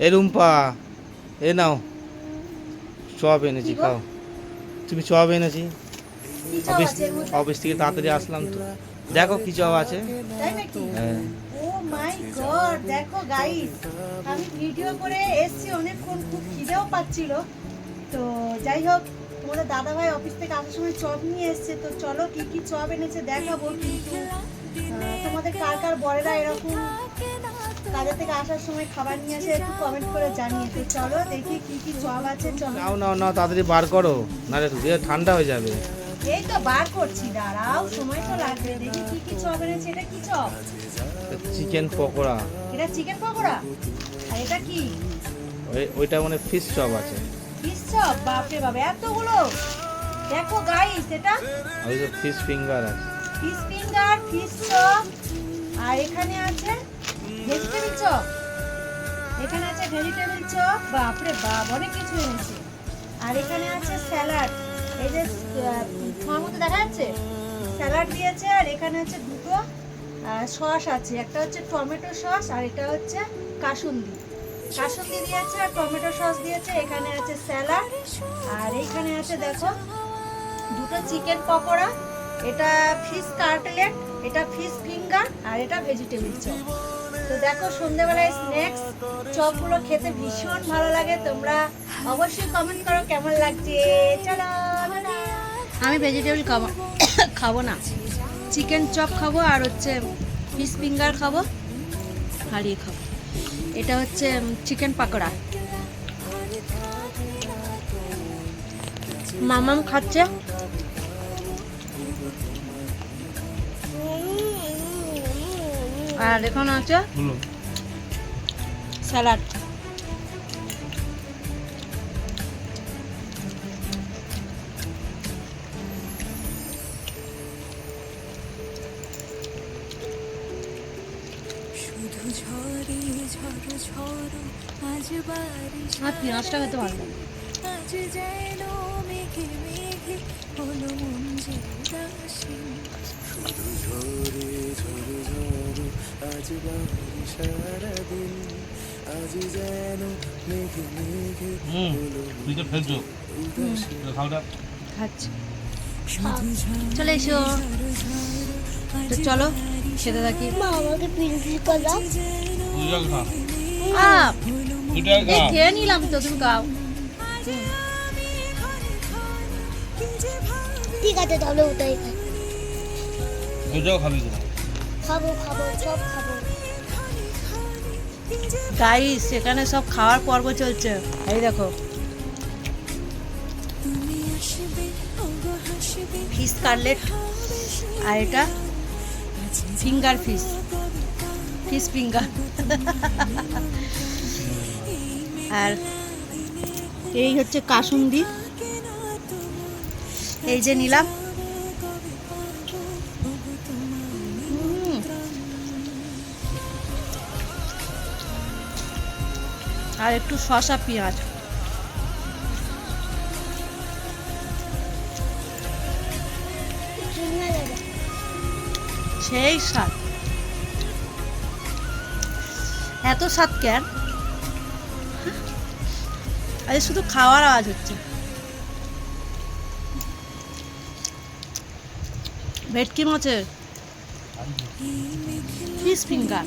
এ রুম্পা এ নাও। Chop এনেছি খাও। তুমি চপ এনেছি। অফিস অফিস থেকে তাড়াতাড়ি আসলাম তো। দেখো কি চপ আছে। হ্যাঁ। ও মাই গড দেখো গাইস আমি ভিডিও করে এসেছি অনেকক্ষণ খুব খিদেও পাচ্ছিল। তো যাই হোক তোমাদের দাদা ভাই অফিস থেকে আসার সময় চপ নিয়ে এসেছে। তো চলো কি কি চপ এনেছে দেখাবো কিন্তু তোমাদের কার কার বড়েরা এরকম কাজের থেকে আসার সময় খাবার নিয়ে আসে একটু কমেন্ট করে জানিয়ে তো চলো দেখি কি কি চপ আছে চলো। নাও নাও নাও তাড়াতাড়ি বার করো নাহলে দিয়ে ঠান্ডা হয়ে যাবে। এই তো বার করছি দাঁড়াও সময় তো লাগবে। দেখি কি কি চপ এনেছে এটা কি চপ? চিকেন পকোড়া। এটা চিকেন পকোড়া? আর এটা কি? ওই ওইটা মানে ফিশ চপ আছে। Fish chop? বাপরে বাবা এতগুলো? দেখো গাইস এটা? ওই ফিশ ফিঙ্গার আছে। Fish finger fish chop. আর এখানে আছে? Vegetable chop. এখানে আছে ভেজিটেবল চপ বাপরে বাপ, অনেক কিছু এনেছে। আর এখানে আছে স্যালাড। এই যে তোমার দেখা যাচ্ছে? স্যালাড দিয়েছে, আর এখানে আছে দুটো সস আছে। একটা হচ্ছে টমেটো সস, আর এটা হচ্ছে কাসুন্দি। কাসুন্দি দিয়েছে, আর টমেটো সস দিয়েছে, এখানে আছে স্যালাড। আর এইখানে আছে দেখো, দুটো চিকেন পকোড়া। এটা ফিশ কাটলেট, এটা ফিশ ফিঙ্গার, আর এটা ভেজিটেবল চপ। তো দেখো, সন্ধ্যেবেলায় স্ন্যাক্স চপগুলো খেতে ভীষণ ভালো লাগে। তোমরা অবশ্যই কমেন্ট করো কেমন লাগছে। চলো, আমি ভেজিটেবল খাব খাব না। চিকেন চপ খাব আর হচ্ছে ফিশ ফিঙ্গার খাব, হারিয়ে খাব। এটা হচ্ছে চিকেন পাকোড়া। মামাম খাচ্ছে। আর এখানে আছে স্যালাড। শুধু ঝরে ঝড় ঝড় আজ বারিশ পেঁয়াজটা খেতে ভালো লাগে আজ যেন মেঘে মেঘে হলো মন যে উদাসীন। শুধু ঝরে আজ বারিশ সারাদিন আজ যেন মেঘে মেঘে তুই তো ফেলছো। খাওয়া খাচ্ছি। চলে এসো। তো চলো খেতে থাকি। আমাকে পিঙ্কি কলা খেয়ে নিলাম তো তুমি খাও। ঠিক আছে তাহলে ওটাই খাই। খাবি তো খাব সব গাইস সব খাওয়ার পর্ব চলছে। এই দেখো। ফিশ কাটলেট আর এটা ফিঙ্গার ফিশ ফিশ ফিঙ্গার আর এই হচ্ছে কাসুন্দি। এই যে নিলাম। আর একটু শসা পেঁয়াজ। সেই স্বাদ। এত স্বাদ কেন আরে? শুধু খাওয়ার আওয়াজ হচ্ছে। ভেটকি মাছের ফিশ ফিঙ্গার